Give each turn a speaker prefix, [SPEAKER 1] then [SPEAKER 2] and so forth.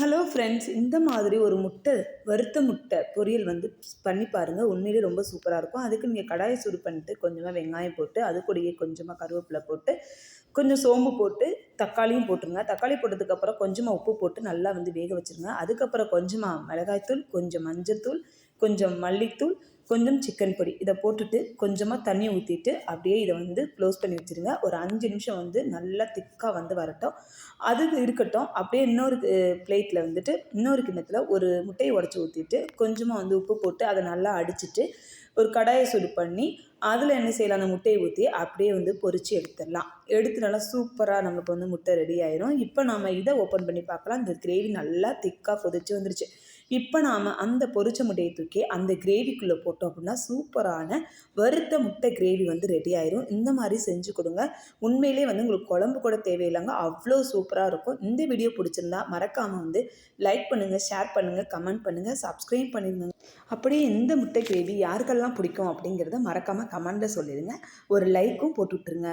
[SPEAKER 1] Hello friends இந்த மாதிரி ஒரு முட்டை வறுத்த முட்டை பொரியல் வந்து பண்ணி பாருங்கள் உண்மையிலே ரொம்ப சூப்பராக இருக்கும். அதுக்கு நீங்கள் கடாயை சூடு பண்ணிட்டு கொஞ்சமாக வெங்காயம் போட்டு அது கூடயே கொஞ்சமாக கருவேப்பிலை போட்டு கொஞ்சம் சோம்பு போட்டு தக்காளியும் போட்டுருங்க. தக்காளி போட்டதுக்கப்புறம் கொஞ்சமாக உப்பு போட்டு நல்லா வந்து வேக வச்சுருங்க. அதுக்கப்புறம் கொஞ்சமாக மிளகாய்த்தூள் கொஞ்சம் மஞ்சத்தூள் கொஞ்சம் மல்லித்தூள் கொஞ்சம் சிக்கன் பொடி. இதை போட்டுட்டு கொஞ்சமாக தண்ணி ஊற்றிட்டு அப்படியே இதை வந்து க்ளோஸ் பண்ணி வச்சுருங்க. ஒரு அஞ்சு நிமிஷம் வந்து நல்லா திக்காக வந்து வரட்டும். அது இருக்கட்டும். அப்படியே இன்னொரு பிளேட்டில் வந்துட்டு இன்னொரு கிண்ணத்தில் ஒரு முட்டையை உடச்சி ஊற்றிட்டு கொஞ்சமாக வந்து உப்பு போட்டு அதை நல்லா அடிச்சுட்டு ஒரு கடாயை சுடு பண்ணி அதில் என்ன செய்யலாம்? அந்த முட்டையை ஊற்றி அப்படியே வந்து பொறிச்சு எடுத்துடலாம். எடுத்து நல்லா சூப்பராக நமக்கு வந்து முட்டை ரெடி ஆயிரும். இப்போ நாம் இதை ஓப்பன் பண்ணி பார்க்கலாம். இந்த கிரேவி நல்லா திக்காக கொதிச்சு வந்துருச்சு. இப்போ நாம் அந்த பொரிச்ச முட்டையை தூக்கி அந்த கிரேவிக்குள்ளே போட்டோம் அப்படின்னா சூப்பரான வறுத்த முட்டை கிரேவி வந்து ரெடி ஆயிரும். இந்த மாதிரி செஞ்சு கொடுங்க. உண்மையிலே வந்து உங்களுக்கு குழம்பு கூட தேவையில்லைங்க. அவ்வளோ சூப்பராக இருக்கும். இந்த வீடியோ பிடிச்சிருந்தா மறக்காமல் வந்து லைக் பண்ணுங்கள் ஷேர் பண்ணுங்கள் கமெண்ட் பண்ணுங்கள் சப்ஸ்கிரைப் பண்ணிடுங்க அப்படியே இந்த முட்டை கிரேவி யாருக்கெல்லாம் பிடிக்கும் அப்படிங்கிறத மறக்காமல் கமெண்டில் சொல்லிடுங்க. ஒரு லைக்கும் போட்டு விட்ருங்க